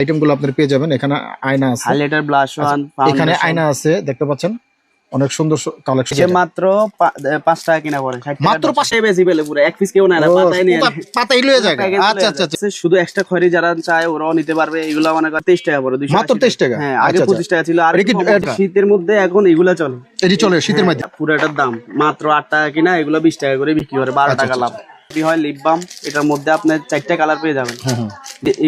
আইটেমগুলো আপনারা পেয়ে যাবেন। এখানে আয়না আছে। হাইলাইটার ব্লাশ ওয়ান এখানে আয়না আছে দেখতে পাচ্ছেন? অনেক সুন্দর কালেকশন সে মাত্র পা- এ, পাঁচ টাকা কিনা পড়ে মাত্র দশ পাঁচ- টাকায় পেলে পুরো এক পিস কেউ না নিয়ে পাতাই লয়ে যায় আচ্ছা আচ্ছা আচ্ছা। শুধু এক্সট্রা খয়রি যারা চায় ওরাও নিতে পারবে এগুলো মানে তেইশ টাকা পড়ে দুইশো মাত্র আশি 23 টাকা? হ্যাঁ আচ্ছা, আগে আচ্ছা। পঁচিশ টাকা ছিল আর শীতের মধ্যে এখন এগুলা চলে। এটি চলে শীতের মধ্যে। পুরাটার দাম মাত্র আট টাকা কিনা এগুলো বিশ টাকা করে বিক্রি করে বারো আচ্ছা, টাকা লাভ। যদি হয় লিপ বাম এটার মধ্যে আপনার চারটা কালার পেয়ে যাবেন।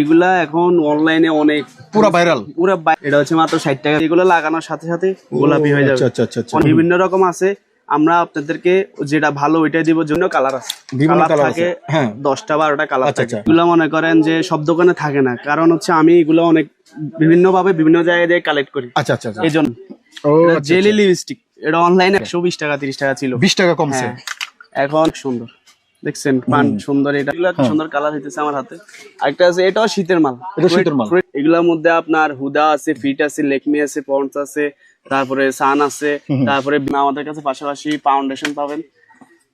এগুলা এখন অনলাইনে অনেক পুরো ভাইরাল পুরো এটা হচ্ছে মাত্র ষাট টাকা। এগুলো লাগানোর সাথে সাথে গোলাপি হয়ে যাবে। আচ্ছা আচ্ছা আচ্ছা বিভিন্ন রকম আছে। আমরা আপনাদেরকে যেটা ভালো ওইটাই দিব। জন্য কালার আছে। থাকে হ্যাঁ। দশটা বারোটা কালার থাকে। এগুলো মনে করেন যে সব দোকানে থাকে না। কারণ হচ্ছে আমি এগুলো অনেক বিভিন্ন ভাবে বিভিন্ন জায়গায় দিয়ে কালেক্ট করি। আচ্ছা আচ্ছা। এই জন্য জেলি লিপস্টিক এটা অনলাইনে একশো বিশ টাকা তিরিশ টাকা ছিল। বিশ টাকা কমছে। হ্যাঁ। এখন সুন্দর। দেখছেন পান সুন্দর এটা। সুন্দর কালার হইতেছে আমার হাতে। আরেকটা আছে এটাও শীতের মাল। এটা শীতের মাল। এগুলোর মধ্যে আপনার হুদা আছে ফিট আছে লেকমি আছে পন্স আছে তারপরে সান আছে তারপরে আমাদের কাছে পাশাপাশি ফাউন্ডেশন পাবেন।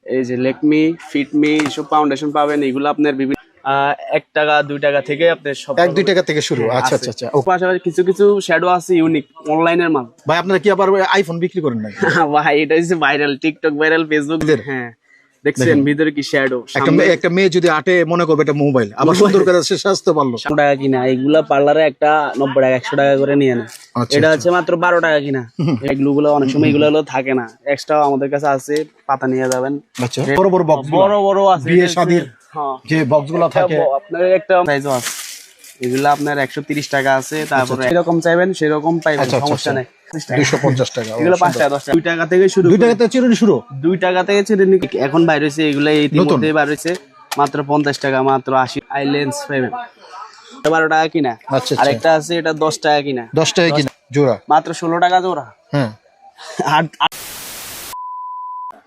এই যে লেকমি ফিটমি এসব ফাউন্ডেশন পাবেন এগুলো আপনার বিভিন্ন এক টাকা দুই টাকা থেকে আপনার সব এক দুই টাকা থেকে শুরু। আচ্ছা আচ্ছা আচ্ছা পাশাপাশি কিছু কিছু শ্যাডো আছে ইউনিক অনলাইনের মাল। ভাই আপনারা কি আবার আইফোন বিক্রি করেন নাকি? ভাই এটা হচ্ছে ভাইরাল টিকটক ভাইরাল ফেসবুক? হ্যাঁ। দেখছেন ভিতরে কি শ্যাডো একটা মেয়ে যদি আটে মনে করবে এটা মোবাইল আবার সুন্দর করে সে সাজতে পারল। টাকা কিনা এগুলা পার্লারে একটা নব্বই টাকা একশো টাকা করে নিয়ে নেয়। আচ্ছা, এটা হচ্ছে মাত্র বারো টাকা কিনা। এগুলো গুলো অনেক সময় এগুলো হলো থাকে না। এক্সট্রা আমাদের কাছে আছে পাতা নিয়ে যাবেন। আচ্ছা বড় বড় বক্স বড় বড় আছে বিয়ে শাদির হ্যাঁ। যে বক্সগুলো থাকে। আপনার একটা সাইজও আছে। এগুলো আপনার একশো তিরিশ টাকা আছে তারপরে এরকম চাইবেন সেরকম পাইবেন আচ্ছা, আচ্ছা, সমস্যা আচ্ছা। নেই। টাকা এগুলো পাঁচ টাকা দশ টাকা। দুই টাকা থেকে শুরু দুই টাকা থেকে চিরুনি শুরু? দুই টাকা থেকে ছেড়ে এখন বাইরে হয়েছে এগুলো ইতিমধ্যে বাইরে হয়েছে। মাত্র পঞ্চাশ টাকা মাত্র আশি। আইলেন্স পাইবেন বারো টাকা কিনা। আচ্ছা আচ্ছা। আরেকটা আছে এটা দশ টাকা কিনা। দশ টাকা কিনা জোড়া। মাত্র ষোলো টাকা জোড়া। হ্যাঁ।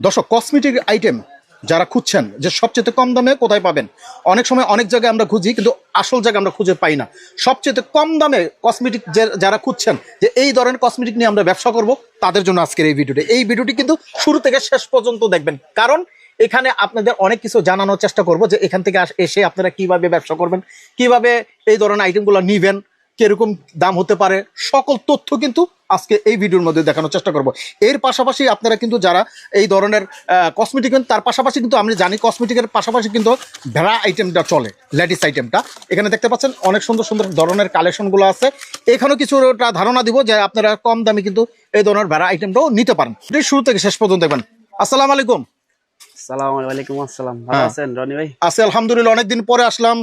দর্শক কসমেটিক আইটেম যারা খুঁজছেন যে সবচেয়ে কম দামে কোথায় পাবেন? অনেক সময় অনেক জায়গায় আমরা খুঁজি, কিন্তু আসল জায়গা আমরা খুঁজে পাই না। সবচেয়ে কম দামে কসমেটিক যারা খুঁজছেন যে এই ধরনের কসমেটিক নিয়ে আমরা ব্যবসা করব, তাদের জন্য আজকের এই ভিডিওটি এই ভিডিওটি কিন্তু শুরু থেকে শেষ পর্যন্ত দেখবেন। কারণ এখানে আপনাদের অনেক কিছু জানানোর চেষ্টা করব যে এখান থেকে এসে আপনারা কীভাবে ব্যবসা করবেন, কীভাবে এই ধরনের আইটেমগুলো নিবেন কীরকম দাম হতে পারে সকল তথ্য কিন্তু আজকে এই ভিডিওর মধ্যে দেখানোর চেষ্টা করব। এর পাশাপাশি আপনারা কিন্তু যারা এই ধরনের কসমেটিক তার পাশাপাশি কিন্তু আমি জানি কসমেটিকের পাশাপাশি কিন্তু ভেড়া আইটেমটা চলে লেডিস আইটেমটা এখানে দেখতে পাচ্ছেন অনেক সুন্দর সুন্দর ধরনের কালেকশনগুলো আছে। এখানেও কিছুটা ধারণা দিব যে আপনারা কম দামে কিন্তু এই ধরনের ভেড়া আইটেমটাও নিতে পারেন। শুরু থেকে শেষ পর্যন্ত দেখবেন। আসসালামু আলাইকুম। সালাম আলাইকুম আসসালাম। ভালো হ্যাঁ। আছেন রনি ভাই? আছে আলহামদুলিল্লাহ অনেকদিন পরে আসলাম।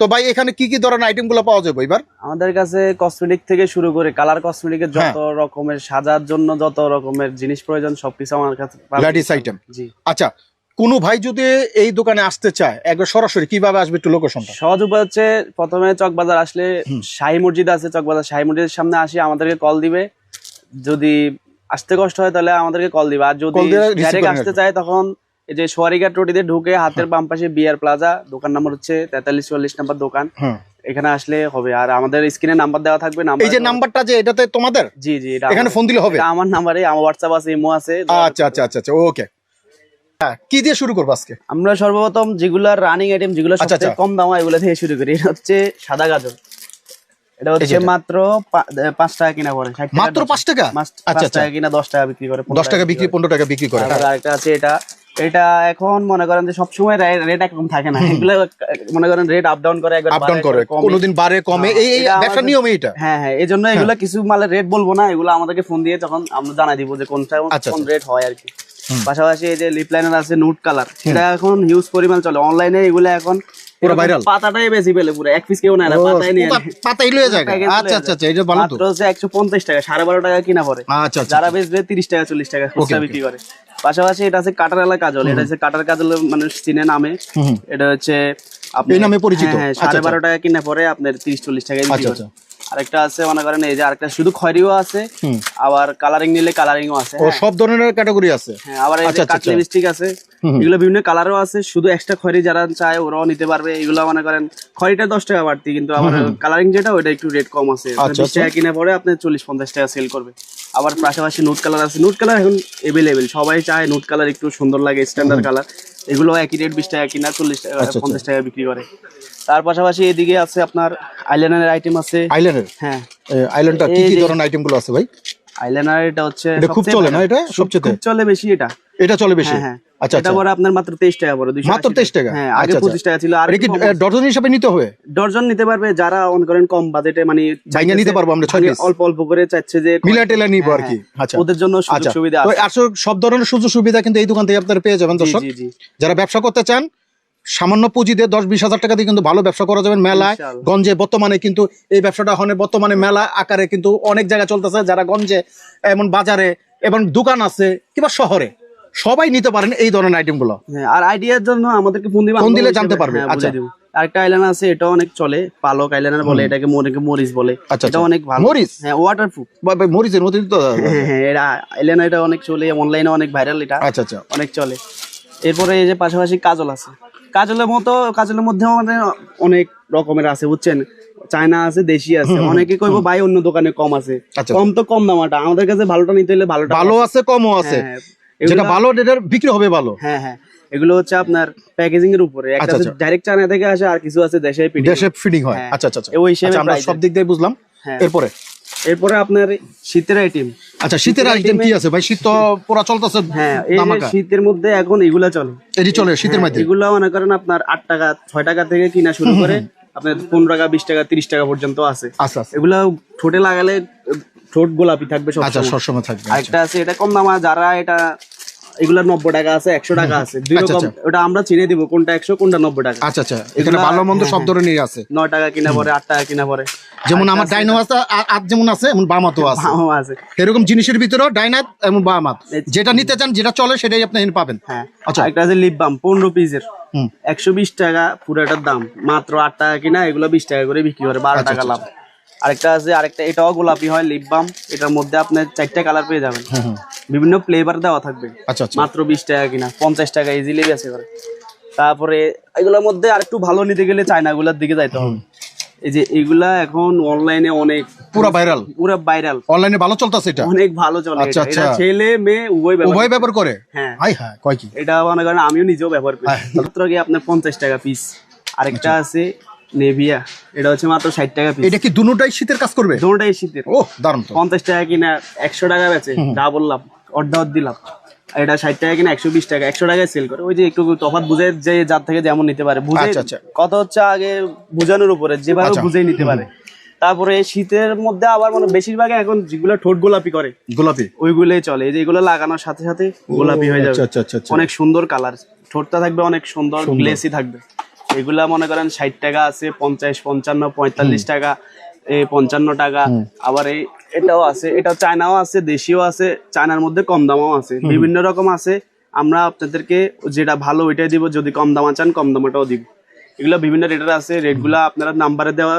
তো ভাই এখানে কি কি ধরনের আইটেমগুলো পাওয়া যাবে এবার? আমাদের কাছে কসমেটিক থেকে শুরু করে কালার কসমেটিকের হ্যাঁ। যত রকমের সাজার জন্য যত রকমের জিনিস প্রয়োজন সবকিছু আমার কাছে লেডিস আইটেম জি। আচ্ছা কোনো ভাই যদি এই দোকানে আসতে চায় একবার সরাসরি কীভাবে আসবে একটু লোকেশনটা সহজ উপায় হচ্ছে প্রথমে চকবাজার আসলে শাহী মসজিদ আছে চকবাজার শাহী মসজিদের সামনে আসি আমাদেরকে কল দিবে। যদি আসতে কষ্ট হয় তাহলে আমাদেরকে কল দিবে। আর যদি ডাইরেক্ট আসতে চায় তখন এই যে সোয়ারিঘাট রোডিতে ঢুকে হাতের বাম পাশে বিয়ার প্লাজা দোকান নাম্বার হচ্ছে তেতাল্লিশ চুয়াল্লিশ নাম্বার দোকান। এখানে আসলে হবে। আর আমাদের স্ক্রিনে নাম্বার দেওয়া থাকবে নাম্বার এই যে নাম্বারটা যে এটাতে তোমাদের? জি জি এখানে ফোন দিলে হবে? আমার নাম্বারে আমার হোয়াটসঅ্যাপ আছে ইমো আছে। আচ্ছা আচ্ছা আচ্ছা আচ্ছা ওকে হ্যাঁ কি দিয়ে শুরু করব আজকে? আমরা সর্বপ্রথম যেগুলো রানিং আইটেম যেগুলো আচ্ছা, সবচেয়ে আচ্ছা। কম দাম হয় এগুলো থেকে শুরু করি। এটা হচ্ছে সাদা গাজর। এটা হচ্ছে মাত্র পা- টাকা কিনা পড়ে মাত্র ডজন। টাকা? আচ্ছা আচ্ছা। টাকা কিনা দশ টাকা বিক্রি করে দশ টাকা বিক্রি পনেরো টাকা বিক্রি করে আরেকটা আছে এটা। এটা এখন মনে করেন যে সবসময় রেট একরকম থাকে না। এগুলো মনে করেন রেট আপ ডাউন করে একবার আপ ডাউন করে কোনোদিন বাড়ে কমে। এই ব্যবসার নিয়ম হ্যাঁ হ্যাঁ এগুলো কিছু মালের রেট বলব না। এগুলো আমাদেরকে ফোন দিয়ে তখন আমরা জানাই দিব যে কোনটা আচ্ছা, কোন রেট হয় আর কি। পাশাপাশি এই যে লিপ লাইনার আছে নুট কালার এটা এখন হিউজ পরিমাণ চলে। অনলাইনে এগুলো এখন পুরো viral? পাতাটাই বেশি পেলে পুরো এক পিস কেউ না পাতাই নিয়ে পাতাই লয়ে যায় আচ্ছা আচ্ছা আচ্ছা এটা ভালো তো। মাত্র হচ্ছে একশো পঞ্চাশ টাকা সাড়ে বারো টাকা কিনা পড়ে। আচ্ছা আচ্ছা যারা বেচবে তিরিশ টাকা চল্লিশ টাকা খুচরা বিক্রি করে। পাশাপাশি এটা আছে কাটারালা কাজল। এটা হচ্ছে কাটার কাজল মানুষ চিনে নামে। এটা হচ্ছে আপনি- এই নামে পরিচিত? হ্যাঁ, হ্যাঁ, আচ্ছা, সাড়ে আচ্ছা। বারো টাকা কিনা পরে আপনার তিরিশ চল্লিশ টাকা বিক্রি আচ্ছা, আচ্ছা। আরেকটা আছে মনে করেন এই যে আরেকটা শুধু খয়রিও আছে আবার কালারিং নিলে কালারিংও আছে ও সব ধরনের ক্যাটাগরি আছে। হ্যাঁ আবার এই আচ্ছা, যে আচ্ছা, কাট লিপস্টিক আছে। এগুলো বিভিন্ন কালারও আছে শুধু এক্সট্রা খয়রি যারা চায় ওরাও নিতে পারবে এগুলো মনে করেন খয়রিটা দশ টাকা বাড়তি কিন্তু আমার কালারিং যেটা ওটা একটু রেট কম আছে। আচ্ছা, বিশ টাকা কিনে পরে আপনি চল্লিশ পঞ্চাশ টাকা সেল করবে। আবার পাশাপাশি নুট কালার আছে নুট কালার এখন এভেলেবেল সবাই চায় নুট কালার একটু সুন্দর লাগে স্ট্যান্ডার্ড কালার এগুলো একই রেট বিশ টাকা কিনা চল্লিশ টাকা আচ্ছা, পঞ্চাশ টাকা বিক্রি করে। তার পাশাপাশি এদিকে আছে আপনার আইল্যান্ডের আইটেম আছে। আইল্যান্ডের হ্যাঁ। আইল্যান্ডটা কি কি ধরনের আইটেমগুলো আছে ভাই? আইলাইনার এটা হচ্ছে এটা খুব চলে না এটা? সবচেয়ে খুব চলে বেশি এটা। এটা চলে বেশি? হ্যাঁ হ্যাঁ। আচ্ছা এটা আচ্ছা। পরে আপনার মাত্র তেইশ টাকা পড়ে দুইশো মাত্র 23 টাকা? হ্যাঁ আচ্ছা, আগে আচ্ছা। পঁচিশ টাকা ছিল আর এটা কি ডজন হিসাবে নিতে হবে? নিতে পারবে যারা অন করেন কম বাজেটে মানে নিতে পারব আমরা ভাঙে অল্প অল্প করে চাচ্ছে যে মিলা টেলা নিবো আর হ্যাঁ, কি আচ্ছা। ওদের জন্য সুযোগ আচ্ছা। সুবিধা তো আসলে সব ধরনের সুযোগ সুবিধা কিন্তু এই দোকান থেকে আপনারা পেয়ে যাবেন দর্শক। যারা ব্যবসা করতে চান সামান্য পুঁজি দিয়ে দশ বিশ হাজার টাকা দিয়ে কিন্তু ভালো ব্যবসা করা যাবে মেলায়। গঞ্জে বর্তমানে কিন্তু এই ব্যবসাটা এখন বর্তমানে মেলা আকারে কিন্তু অনেক জায়গায় চলতেছে। যারা গঞ্জে এমন বাজারে এবং দোকান আছে কিংবা শহরে সবাই নিতে পারেন এই ধরনের আইটেমগুলো। হ্যাঁ, আর আইডিয়ার জন্য আমাদেরকে ফোন ফোন দিলে জানতে পারবে, হ্যাঁ, আচ্ছা। আরেকটা আইলাইনার আছে এটা অনেক চলে পালক আইলাইনার বলে এটাকে অনেকে মরিচ বলে। আচ্ছা, এটা আচ্ছা। অনেক ভালো। মরিচ? হ্যাঁ ওয়াটারপ্রুফ মরিচের মধ্যে তো। হ্যাঁ এটা আইলাইনার এটা অনেক চলে অনলাইনে অনেক ভাইরাল এটা। আচ্ছা আচ্ছা। অনেক চলে। এরপরে এই যে পাশাপাশি কাজল আছে। কাজলের মতো কাজলের মধ্যেও মানে অনেক রকমের আছে বুঝছেন? চায়না আছে দেশি আছে অনেকে কইবো ভাই অন্য দোকানে কম আছে। আচ্ছা। কম তো কম দামাটা আমাদের কাছে ভালোটা নিতে হলে ভালোটা ভালো আছে কমও আছে। হ্যাঁ, যেটা ভালো এটার বিক্রি হবে ভালো। হ্যাঁ হ্যাঁ। এগুলো হচ্ছে আপনার প্যাকেজিং এর উপরে। একটা আচ্ছা, আচ্ছা। ডাইরেক্ট চায়না থেকে আসে আর কিছু আছে দেশে দেশে ফিডিং হয়। হ্যাঁ। আচ্ছা আচ্ছা আচ্ছা। ওই হিসেবে আচ্ছা, আমরা সব দিক দিয়ে বুঝলাম। হ্যাঁ। এরপরে? এরপরে আপনার শীতের আইটেম আচ্ছা শীতের আইটেম কি আছে? ভাই শীত তো পুরা চলতেছে হ্যাঁ এই যে শীতের মধ্যে এখন এগুলা চলে। এটি চলে শীতের মধ্যে? এগুলা মনে করেন আপনার আট টাকা ছয় টাকা থেকে কিনা শুরু করে আপনার পনেরো টাকা বিশ টাকা তিরিশ টাকা পর্যন্ত আছে। আচ্ছা আচ্ছা এগুলা ঠোঁটে লাগালে ঠোঁট গোলাপি থাকবে সব আচ্ছা সবসময়। থাকবে আরেকটা আছে এটা কম দামা যারা এটা এগুলা নব্বই টাকা আছে একশো টাকা আছে। দুই আচ্ছা, রকম ওটা আমরা চিনে দিব কোনটা একশো কোনটা নব্বই টাকা। আচ্ছা আচ্ছা। এখানে ভালো মন্দ সব ধরনেরই আছে। নয় টাকা কিনা পরে আট টাকা কিনা পরে। যেমন আমার ডাইনো আছে আ- আত যেমন আছে এমন বামাতও আছে। দামও আছে। এরকম জিনিসের ভিতরেও ডাইনাত এবং বামাত যেটা নিতে চান যেটা চলে সেটাই আপনি এখানে পাবেন। হ্যাঁ। আচ্ছা। একটা আছে লিপ বাম পনেরো পিসের একশো বিশ টাকা পুরোটার দাম। মাত্র আট টাকা কিনা এগুলো বিশ টাকা করে বিক্রি করে বারো আচ্ছা, টাকা লাভ। আরেকটা আছে আরেকটা এটাও গোলাপি হয় লিপ বাম এটার মধ্যে আপনার চারটা কালার পেয়ে যাবেন। বিভিন্ন ফ্লেভার দেওয়া থাকবে। আচ্ছা আচ্ছা। মাত্র বিশ টাকা কিনা পঞ্চাশ টাকা ইজিলি বেঁচে করে তারপরে এগুলোর মধ্যে আরেকটু ভালো নিতে গেলে চায়নাগুলোর দিকে যাইতে হবে। এই যে এগুলা এখন অনলাইনে অনেক পুরো ভাইরাল পুরো ভাইরাল অনলাইনে ভালো চলতেছে এটা? অনেক ভালো চলে আচ্ছা, আচ্ছা। ছেলে মেয়ে উভয় ব্যবহার উভয় ব্যবহার করে? হ্যাঁ। হাই হ্যাঁ কয় কি? এটা মনে করেন আমিও নিজেও ব্যবহার করি। মাত্র কি আপনার পঞ্চাশ টাকা পিস আরেকটা আচ্ছা। আছে নেভিয়া এটা হচ্ছে মাত্র ষাট টাকা পিস এটা কি দুটোটাই শীতের কাজ করবে? দুটোটাই শীতের। ও দারুণ তো। পঞ্চাশ টাকা কিনা একশো টাকা বেচে। যা বললাম। অর্ধা অর্ধ দিলাম আর এটা ষাট টাকা কিনা একশো বিশ টাকা একশো টাকায় সেল করে। ওই যে একটু তফাৎ বুঝে যে যার থেকে যেমন নিতে পারে। বুঝে আচ্ছা, আচ্ছা। কত হচ্ছে আগে বুঝানোর উপরে যেভাবে আচ্ছা। বুঝেই নিতে পারে। তারপরে শীতের মধ্যে আবার মানে বেশিরভাগ এখন যেগুলো ঠোঁট গোলাপি করে গোলাপি? ওইগুলোই চলে। এই যে এগুলো লাগানোর সাথে সাথে গোলাপি হয়ে যাবে। আচ্ছা আচ্ছা আচ্ছা আচ্ছা। অনেক সুন্দর কালার ঠোঁটটা থাকবে অনেক সুন্দর গ্লেসি থাকবে। এগুলা মনে করেন ষাট টাকা আছে পঞ্চাশ পঞ্চান্ন পঁয়তাল্লিশ টাকা। পঞ্চান্ন টাকা। আবার এই এটাও আছে এটা চায়নাও আছে দেশিও আছে চায়নার মধ্যে কম দামও আছে। বিভিন্ন রকম আছে। আমরা আপনাদেরকে যেটা ভালো ওইটাই দিব যদি কম দামা চান কম দামাটাও দিব। এগুলো বিভিন্ন রেটের আছে রেটগুলা আপনারা নাম্বারে দেওয়া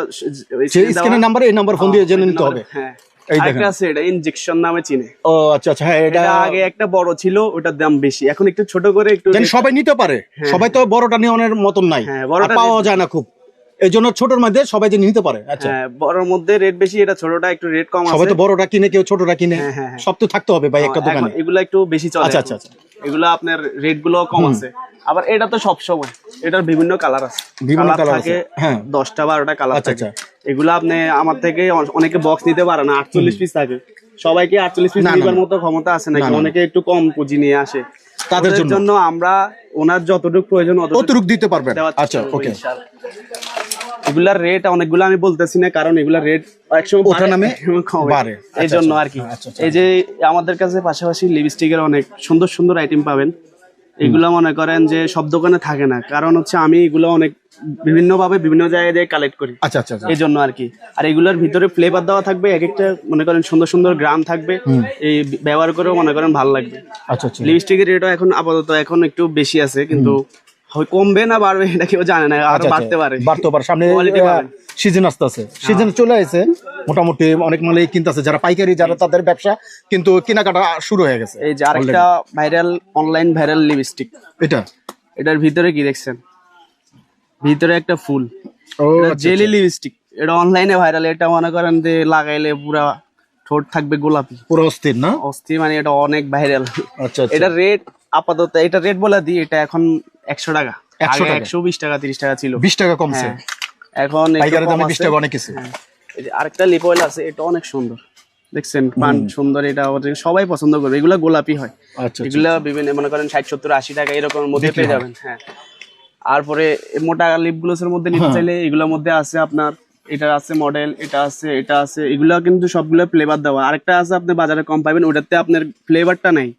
স্ক্রিনের নাম্বারে এই নাম্বার ফোন দিয়ে জেনে নিতে হবে। হ্যাঁ। এই আছে এটা ইনজেকশন নামে চিনে। ও আচ্ছা আচ্ছা হ্যাঁ এটা এটা আগে একটা বড় ছিল ওটার দাম বেশি। এখন একটু ছোট করে একটু সবাই নিতে পারে। সবাই তো বড়টা নেওয়ার মতন নাই। হ্যাঁ, বড়টা পাওয়া যায় না খুব। এই জন্য ছোটর মধ্যে সবাই যে নিতে পারে। আচ্ছা। হ্যাঁ বড়র মধ্যে রেট বেশি এটা ছোটটা একটু রেট কম সবাই আছে। তো বড়টা কিনে কেউ ছোটটা কিনে হ্যাঁ, হ্যাঁ। সব তো থাকতে হবে ভাই একটা দোকানে। এগুলো একটু বেশি চলে আচ্ছা। আচ্ছা, আচ্ছা। এগুলো আপনার রেটগুলো কম আছে। আবার এটা তো সব সময় এটার বিভিন্ন কালার আছে। বিভিন্ন কালার থাকে আছে, হ্যাঁ। দশটা বারোটা কালার আচ্ছা, থাকে। এগুলো আপনি আমার থেকে অনেকে বক্স নিতে পারে না আটচল্লিশ পিস থাকে। সবাইকে আটচল্লিশ পিস না, না, নিবার মতো ক্ষমতা আছে নাকি। অনেকে একটু কম পুঁজি নিয়ে আসে। তাদের জন্য। আমরা ওনার যতটুকু প্রয়োজন অতটুকু দিতে পারবেন। আচ্ছা ওকে। এগুলার রেট অনেকগুলো আমি বলতেছি না কারণ এগুলার রেট একসময় ওঠা নামে বাড়ে। এই আচ্ছা, জন্য আচ্ছা। আর কি। আচ্ছা। এই যে আমাদের কাছে পাশাপাশি লিপস্টিকের অনেক সুন্দর সুন্দর আইটেম পাবেন। এগুলো মনে করেন যে সব দোকানে থাকে না কারণ হচ্ছে আমি এগুলো অনেক বিভিন্ন ভাবে বিভিন্ন জায়গায় কালেক্ট করি। আচ্ছা আচ্ছা আচ্ছা। এই জন্য আর কি। আর এগুলোর ভিতরে ফ্লেভার দেওয়া থাকবে এক একটা মনে করেন সুন্দর সুন্দর গ্রাম থাকবে। এই ব্যবহার করেও মনে করেন ভালো লাগবে। আচ্ছা লিপস্টিকের রেটও এখন আপাতত এখন একটু বেশি আছে কিন্তু কমবে না বাড়বে এটা কেউ জানে না আরও আচ্ছা, বাড়তে পারে। বাড়তে পারে। সামনে সিজন আসতে আছে। সিজন চলে আসে মোটামুটি অনেক মালে কিনতেছে। যারা পাইকারি যারা তাদের ব্যবসা কিন্তু কেনাকাটা শুরু হয়ে গেছে এই যে আরেকটা ভাইরাল অনলাইন ভাইরাল লিপস্টিক এটা? এটার ভিতরে কি দেখছেন? ভিতরে একটা ফুল। ও জেলি লিপস্টিক এটা অনলাইনে ভাইরাল এটা মনে করেন যে লাগাইলে পুরা ঠোঁট থাকবে গোলাপি। পুরো অস্থির না? অস্থির মানে এটা অনেক ভাইরাল আচ্ছা আচ্ছা। এটা রেট আপাতত এটা রেট বলে দিই এটা এখন একশো টাকা। 100 টাকা। একশো বিশ টাকা তিরিশ টাকা ছিল। বিশ টাকা কমছে? হ্যাঁ। এখন বিশ টাকা অনেক কিছু। হ্যাঁ। এই যে আরেকটা লিপ অয়েল আছে এটা অনেক সুন্দর। দেখছেন? পান সুন্দর এটা সবাই পছন্দ করবে। এগুলো গোলাপি হয়। আচ্ছা এগুলো বিভিন্ন মনে করেন ষাট সত্তর আশি টাকা এরকম মধ্যে পেয়ে যাবেন। হ্যাঁ। তারপরে মোটা লিপ গ্লোসের মধ্যে নিতে চাইলে এগুলোর মধ্যে আছে আপনার এটা আছে মডেল এটা আছে এটা আছে, এগুলো কিন্তু সবগুলো ফ্লেভার দেওয়া। আরেকটা আছে আপনি বাজারে কম পাবেন ওটাতে আপনার ফ্লেভারটা নাই।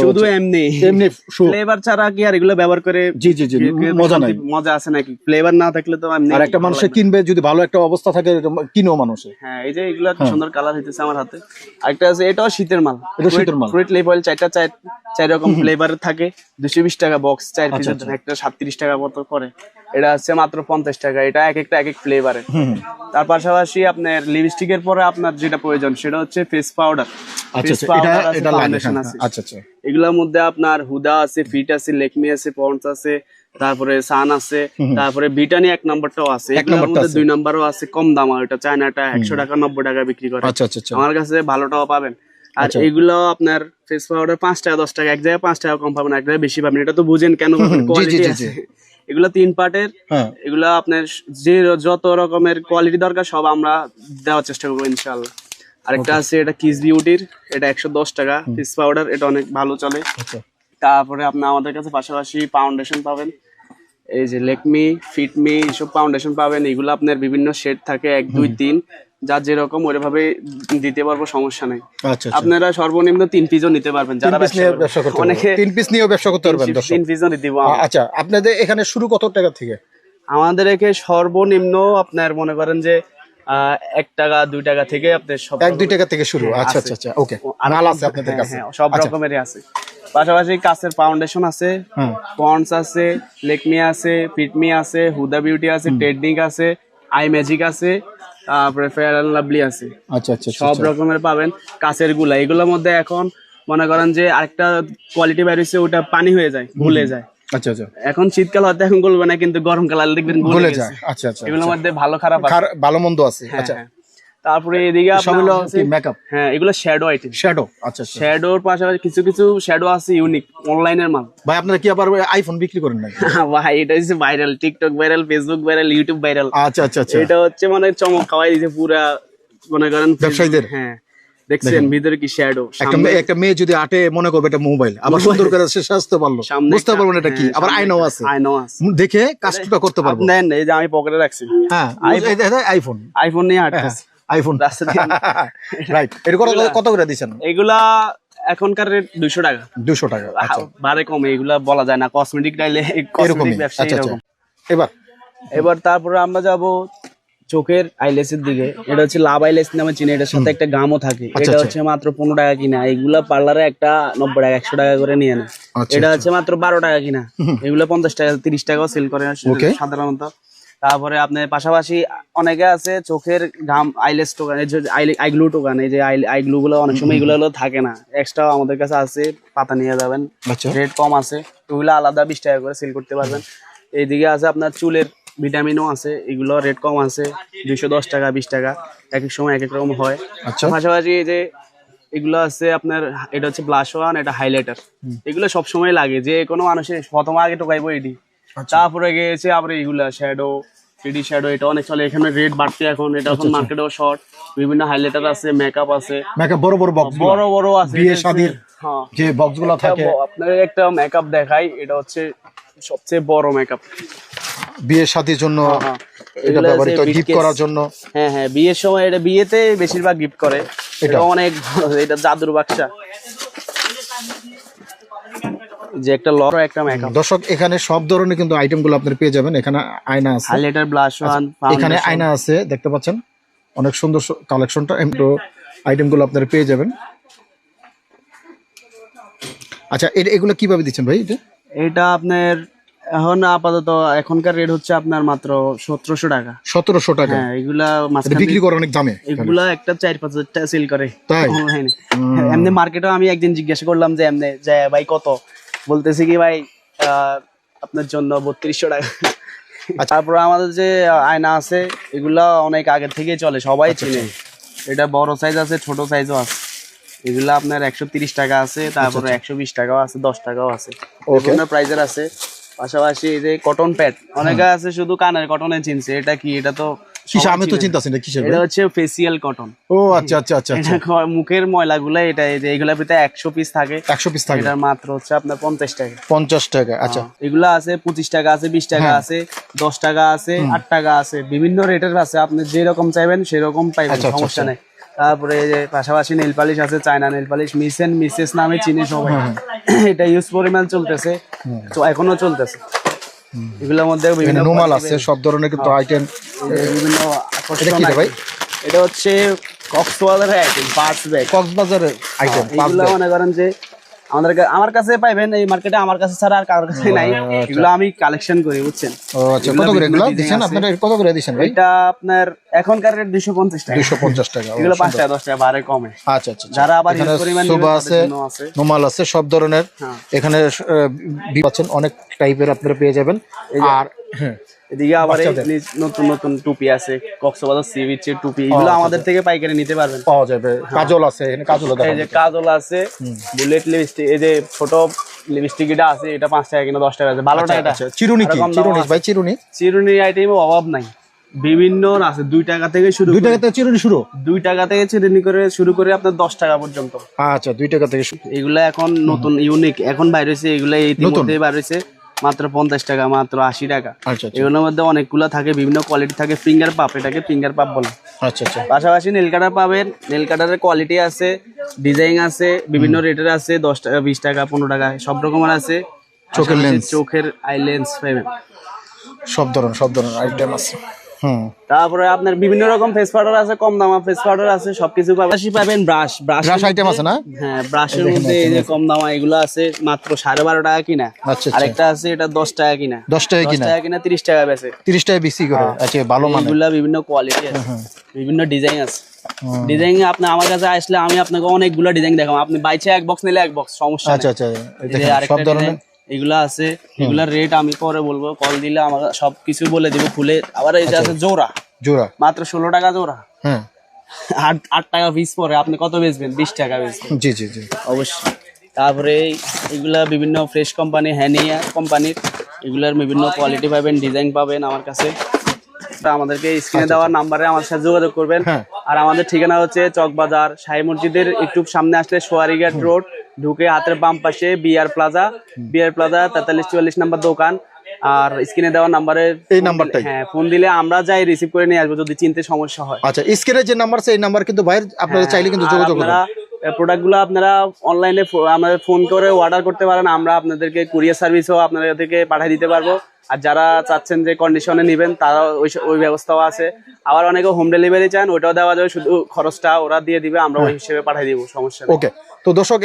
শুধু এমনি। এমনি শু- ফ্লেভার ছাড়া কি আর এগুলো ব্যবহার করে জি জি জি মজা নাই। মজা আছে নাকি? ফ্লেভার না থাকলে তো আর একটা মানুষে কিনবে যদি ভালো একটা অবস্থা থাকে কিনেও মানুষে। হ্যাঁ এই যে এগুলো সুন্দর কালার হইতেছে আমার হাতে। আরেকটা আছে এটাও শীতের মাল। এটা শীতের মাল। ফ্রুট লেভ অয়েল চারটা চার চার রকম ফ্লেভার থাকে। দুশো বিশ টাকা বক্স চার পিসের জন্য একটা সাতত্রিশ টাকা মতো করে। এটা হচ্ছে মাত্র পঞ্চাশ টাকা। এটা এক একটা এক এক ফ্লেভারের তার পাশাপাশি আপনার লিপস্টিকের পরে আপনার যেটা প্রয়োজন সেটা হচ্ছে ফেস পাউডার আচ্ছা আচ্ছা এটা এটা লাগে হ্যাঁ, আছে। আচ্ছা আচ্ছা। এগুলোর মধ্যে আপনার হুদা আছে ফিট আছে লেকমি আছে পন্স আছে তারপরে সান আছে তারপরে বিটানি এক নম্বরটাও আছে। এক এগুলোর মধ্যে দুই নম্বরও আছে কম দাম ওটা চায়নাটা একশো টাকা নব্বই টাকা বিক্রি করে। আচ্ছা আমার কাছে ভালোটাও পাবেন। আর। এগুলো আপনার ফেস পাউডার পাঁচ টাকা দশ টাকা এক জায়গায় পাঁচ টাকা কম পাবেন এক জায়গায় বেশি পাবেন। এটা তো বুঝেন কেন কোয়ালিটি আছে। এগুলো তিন পার্টের হ্যাঁ। এগুলো আপনার যে যত রকমের কোয়ালিটি দরকার সব আমরা দেওয়ার চেষ্টা করব ইনশাল্লাহ আরেকটা আছে এটা কিস বিউটির এটা একশো দশ টাকা। ফেস পাউডার এটা অনেক ভালো চলে। তারপরে আপনি আমাদের কাছে পাশাপাশি ফাউন্ডেশন পাবেন। এই যে লেকমি ফিটমি এসব ফাউন্ডেশন পাবেন। এগুলো আপনার বিভিন্ন শেড থাকে এক দুই তিন। যার যেরকম ওইভাবে দিতে পারব সমস্যা নেই। আচ্ছা আচ্ছা। আপনারা সর্বনিম্ন তিন পিসও নিতে পারবেন। যারা ব্যবসা করতে অনেকে তিন পিস নিয়েও ব্যবসা করতে পারবেন তিন পিসও দিতে আচ্ছা আপনাদের এখানে শুরু কত টাকা থেকে? আমাদের একে সর্বনিম্ন আপনার মনে করেন যে এক টাকা দুই টাকা থেকে আপনার সব এক দুই টাকা থেকে শুরু। আচ্ছা আচ্ছা আচ্ছা ওকে। আর মাল আছে আপনাদের হ্যাঁ, কাছে। হ্যাঁ, সব আচ্ছা, রকমেরই আছে। পাশাপাশি কাছের ফাউন্ডেশন আছে হ্যাঁ পন্ডস আছে লেকমি আছে ফিটমি আছে হুদা বিউটি আছে টেকনিক আছে আই ম্যাজিক আছে তারপরে ফেয়ার অ্যান্ড লাভলি আছে। আচ্ছা আচ্ছা আচ্ছা, সব আচ্ছা। রকমের পাবেন কাছেরগুলা। এগুলোর মধ্যে এখন মনে করেন যে আরেকটা কোয়ালিটি বেরিয়েছে ওটা পানি হয়ে যায় ভুলে যায়। আচ্ছা আচ্ছা। এখন শীতকাল হয়তো এখন গলবে না কিন্তু গরমকাল আলে দেখবেন গলে যায়। আচ্ছা আচ্ছা এগুলোর মধ্যে ভালো খারাপ ভালো মন্দ আছে। হ্যাঁ, আচ্ছা। হ্যাঁ। তারপরে এদিকে মেকআপ হ্যাঁ এগুলো শ্যাডো আইটেম শ্যাডো আচ্ছা আচ্ছা। শ্যাডোর পাশাপাশি কিছু কিছু শ্যাডো আছে ইউনিক অনলাইনের মাল। ভাই আপনারা কি আবার আইফোন বিক্রি করেন নাকি? ভাই এটা হচ্ছে viral TikTok viral Facebook viral YouTube viral আচ্ছা আচ্ছা আচ্ছা। এটা হচ্ছে মানে চমক খাওয়াই দিয়েছে পুরা মনে করেন ব্যবসায়ীদের? হ্যাঁ। দেখছেন ভিতরে কি শ্যাডো একটা মেয়ে যদি আটে মনে করবে এটা মোবাইল আবার সুন্দর করে সে সাজতে পারল। বুঝতে একটা- পারবেন এটা কি। হ্যাঁ, আবার আয়নাও আছে। আয়নাও আছে। দেখে কাজটা করতে পারব। নেন এই যে আমি পকেটে রাখছি। হ্যাঁ আইফোন। আইফোন নিয়ে হাঁটতেছি আইফোন রাইট এটা কত কত করে দিচ্ছেন? এগুলা এখনকার রেট দুইশো টাকা। দুশো টাকা আচ্ছা। বারে কমে এগুলা বলা যায় না। কসমেটিক ডাইলে আচ্ছা আচ্ছা। এরকম। এবার? এবার তারপরে আমরা যাব চোখের আইলেসের দিকে এটা হচ্ছে লাভ আইলেস নামে চিনি এটার সাথে একটা গামও থাকে। আচ্ছা, এটা আচ্ছা। হচ্ছে মাত্র পনেরো টাকা কিনা এগুলা পার্লারে একটা নব্বই টাকা একশো টাকা করে নিয়ে নেয়। আচ্ছা, এটা হচ্ছে মাত্র বারো টাকা কিনা। এগুলো পঞ্চাশ টাকা তিরিশ টাকাও সেল করে সাধারণত। তারপরে আপনার পাশাপাশি অনেকে আছে চোখের ঘাম আইলেস টোকান এই যে আইগ্লু টোকান এই যে আইগ্লু গুলো অনেক সময় এগুলো হলো থাকে না। এক্সট্রা আমাদের কাছে আছে পাতা নিয়ে যাবেন। আচ্ছা। রেট কম আছে ওগুলো আলাদা বিশ টাকা করে সেল করতে পারবেন। এইদিকে আছে আপনার চুলের ভিটামিনও আছে এগুলো রেট কম আছে দুইশো দশ টাকা বিশ টাকা এক এক সময় এক এক রকম হয়। আচ্ছা। পাশাপাশি এই যে এগুলো আছে আপনার এটা হচ্ছে ব্লাশ ওয়ান এটা হাইলাইটার এগুলো সব সময় লাগে যে কোনো মানুষের প্রথম আগে টোকাইবো এটি। আচ্ছা। তারপরে গিয়েছে আবার এগুলা শ্যাডো থ্রিডি শ্যাডো এটা অনেক চলে। এখানে রেট বাড়ছে এখন এটা আচ্ছা, এখন মার্কেটেও শর্ট বিভিন্ন হাইলাইটার আছে মেকআপ আছে। মেকআপ বড় বড় বক্স বড় বড় আছে। বিয়ে শাদির হ্যাঁ। যে বক্সগুলো থাকে। আপনার একটা মেকআপ দেখাই এটা হচ্ছে সবচেয়ে বড় মেকআপ বিয়ে শাদির জন্য হ্যাঁ। এটা ব্যবহৃত গিফট করার জন্য। হ্যাঁ হ্যাঁ বিয়ের সময় এটা বিয়েতে বেশিরভাগ গিফট করে। এটা। অনেক এটা জাদুর বাক্সা। যে একটা লড় একটা মেকআপ দর্শক এখানে সব ধরনের কিন্তু আইটেমগুলো আপনারা পেয়ে যাবেন। এখানে আয়না আছে। হাইলাইটার ব্লাশ ওয়ান এখানে আয়না আছে দেখতে পাচ্ছেন? অনেক সুন্দর কালেকশনটা এমটো আইটেমগুলো আপনারা পেয়ে যাবেন। আচ্ছা এটা এগুলো কীভাবে দিচ্ছেন ভাই এটা? এটা আপনার এখন আপাতত এখনকার রেট হচ্ছে আপনার মাত্র সতেরোশো টাকা। সতেরোশো টাকা। হ্যাঁ এগুলা বিক্রি করে অনেক দামে এগুলা একটা চার পাঁচ হাজার টাকা সেল করে। তাই? অনলাইনে এমনি মার্কেটে আমি একদিন জিজ্ঞাসা করলাম যে এমনি যে ভাই কত? বলতেছে কি ভাই আপনার জন্য বত্রিশশো টাকা। আচ্ছা। তারপরে আমাদের যে আয়না আছে এগুলা অনেক আগে থেকে চলে সবাই আচ্ছা, চিনে। এটা বড় সাইজ আছে ছোট সাইজও আছে। এগুলা আপনার একশো তিরিশ টাকা আছে তারপরে একশো বিশ টাকাও আছে দশ টাকাও আছে। বিভিন্ন প্রাইজের আছে। পাশাপাশি এই যে কটন প্যাড অনেকে আছে শুধু কানের কটনে চিনছে এটা কি এটা তো কিসে? আমি তো চিনে। চিন্তাছি না এটা হচ্ছে ফেসিয়াল কটন ও আচ্ছা আচ্ছা আচ্ছা এটা মুখের ময়লাগুলো এটা এই যে এগুলোর ভিতরে একশো পিস থাকে। একশো পিস থাকে। এটার মাত্র হচ্ছে আপনার পঞ্চাশ টাকা। পঞ্চাশ টাকা আচ্ছা। এগুলো আছে পঁচিশ টাকা আছে বিশ টাকা হ্যাঁ। আছে দশ টাকা আছে আট টাকা আছে বিভিন্ন রেটের আছে। আপনি যেরকম চাইবেন সেরকম পাইবেন সমস্যা। নেই। তারপরে পাশাপাশি নেল পালিশ আছে China nail polish miss and Mrs নামে চিনি সবাই। এটা ইউজ পরিমাণ চলতেছে তো এখনও চলতেছে। এগুলোর মধ্যে বিভিন্ন নোমাল আছে সব ধরনের কিন্তু আইটেম বিভিন্ন আকর্ষণ ভাই? এটা হচ্ছে কক্সবাজারের আইটেম পাঁচ ব্যাগ কক্সবাজারের আইটেম এগুলো মনে করেন যে আমাদের আমার কাছে পাইবেন এই মার্কেটে আমার কাছে ছাড়া আর কারোর কাছে নাই। এগুলো আমি কালেকশন করি বুঝছেন? ও আচ্ছা কত করে এগুলো? আপনারা কত করে ভাই? এটা আপনার এখনকার রেট দুশো পঞ্চাশ টাকা। দুইশো পঞ্চাশ টাকা এগুলো পাঁচ সুন্দর। টাকা দশ টাকা বারে কমে। আচ্ছা আচ্ছা আচ্ছা। যারা আবার এখানে পরিমাণ সুবা আছে আছে। নোমাল আছে সব ধরনের। হ্যাঁ। এখানে পাচ্ছেন অনেক টাইপের আপনারা পেয়ে যাবেন। আর এদিকে আবার নতুন নতুন টুপি আছে কক্সবাজার সি বিচের টুপি এগুলো আচ্ছা, আমাদের থেকে পাইকারি নিতে পারবেন। পাওয়া যাবে। কাজল আছে এখানে কাজল এই যে কাজল আছে বুলেট লিপস্টিক এই যে ছোট লিপস্টিক এটা আছে এটা পাঁচ টাকা কিনা দশ টাকা আছে। ভালোটা এটা? আচ্ছা। চিরুনি কি? চিরুনি ভাই চিরুনি? চিরুনির আইটেমে অভাব নাই। বিভিন্ন আছে দুই টাকা থেকে শুরু দুই টাকা থেকে চিরুনি শুরু? দুই টাকা থেকে চিরুনি করে শুরু করে আপনার দশ টাকা পর্যন্ত। আচ্ছা দুই টাকা থেকে শুরু। এগুলা এখন নতুন ইউনিক এখন বাইর হয়েছে এগুলা ইতিমধ্যে বাইর হয়েছে। মাত্র পঞ্চাশ টাকা মাত্র আশি টাকা। আচ্ছা আচ্ছা। এগুলোর মধ্যে অনেকগুলো থাকে বিভিন্ন কোয়ালিটি থাকে ফিঙ্গার পাপ এটাকে ফিঙ্গার পাপ বলে। আচ্ছা আচ্ছা। পাশাপাশি নেল কাটার পাবেন নেল কাটারের কোয়ালিটি আছে ডিজাইন আছে বিভিন্ন রেটের আছে দশ টাকা বিশ টাকা পনেরো টাকা সব রকমের আছে। চোখের চোখের আই লেন্স পাবেন সব ধরনের সব ধরনের আইটেম আছে। তারপরে আপনার বিভিন্ন রকম ফেস পাউডার আছে কম দামা ফেস পাউডার আছে সবকিছু পাবেন। ব্রাশ ব্রাশ ব্রাশ আইটেম আছে না? হ্যাঁ ব্রাশের মধ্যে এই যে কম দামা এগুলো আছে মাত্র সাড়ে বারো টাকা কিনা। আচ্ছা আচ্ছা। আরেকটা আছে এটা দশ টাকা কিনা। দশ টাকা কিনা? টাকা কিনা তিরিশ টাকা বেছে তিরিশ টাকা বেশি করে আচ্ছা ভালো মানে এগুলা বিভিন্ন কোয়ালিটি আছে। বিভিন্ন ডিজাইন আছে। ডিজাইন আপনি আমার কাছে আসলে আমি আপনাকে অনেকগুলো ডিজাইন দেখাবো। আপনি বাইচে এক বক্স নিলে এক বক্স সমস্যা আচ্ছা নেই। আচ্ছা আরেকটা সব ধরনের এগুলা আছে এগুলার রেট আমি পরে বলব। কল দিলে আমাকে সব কিছু বলে দিব খুলে। আবার এই যে আচ্ছা। আছে জোড়া। জোড়া। মাত্র ষোলো টাকা জোড়া। হ্যাঁ আট আট টাকা পিস পরে আপনি কত বেচবেন? বিশ টাকা বেচবেন। জি জি জি। অবশ্যই। তারপরে এগুলা বিভিন্ন ফ্রেশ কোম্পানি হ্যানিয়া কোম্পানির এগুলার বিভিন্ন কোয়ালিটি পাবেন ডিজাইন পাবেন আমার কাছে। তা আমাদেরকে স্ক্রিনে দেওয়ার নাম্বারে আমার সাথে যোগাযোগ করবেন। হ্যাঁ। আর আমাদের ঠিকানা হচ্ছে চকবাজার শাহী মসজিদের একটু সামনে আসলে সোয়ারিঘাট রোড ঢুকে হাতের বাম পাশে বিআর প্লাজা বিআর প্লাজা তেতাল্লিশ চুয়াল্লিশ নাম্বার দোকান। আর স্ক্রিনে দেওয়ার নাম্বারে এই নাম্বারটাই? হ্যাঁ ফোন দিলে আমরা যাই রিসিভ করে নিয়ে আসব যদি চিনতে সমস্যা হয়। আচ্ছা স্ক্রিনে যে নাম্বার এই নাম্বার কিন্তু বাইরে আপনারা চাইলে কিন্তু যোগাযোগ আপনারা প্রোডাক্টগুলো আপনারা অনলাইনে আমাদের ফোন করে অর্ডার করতে পারেন, আমরা আপনাদেরকে কুরিয়ার সার্ভিসও আপনাদেরকে পাঠিয়ে দিতে পারব। আর যারা চাচ্ছেন যে কন্ডিশনে নেবেন, তারা ওই ওই ব্যবস্থাও আছে। আবার অনেকে হোম ডেলিভারি চান, ওটাও দেওয়া যাবে, শুধু খরচটা ওরা দিয়ে দিবে, আমরা ওই হিসেবে পাঠিয়ে দিব, সমস্যা ওকে তো দর্শক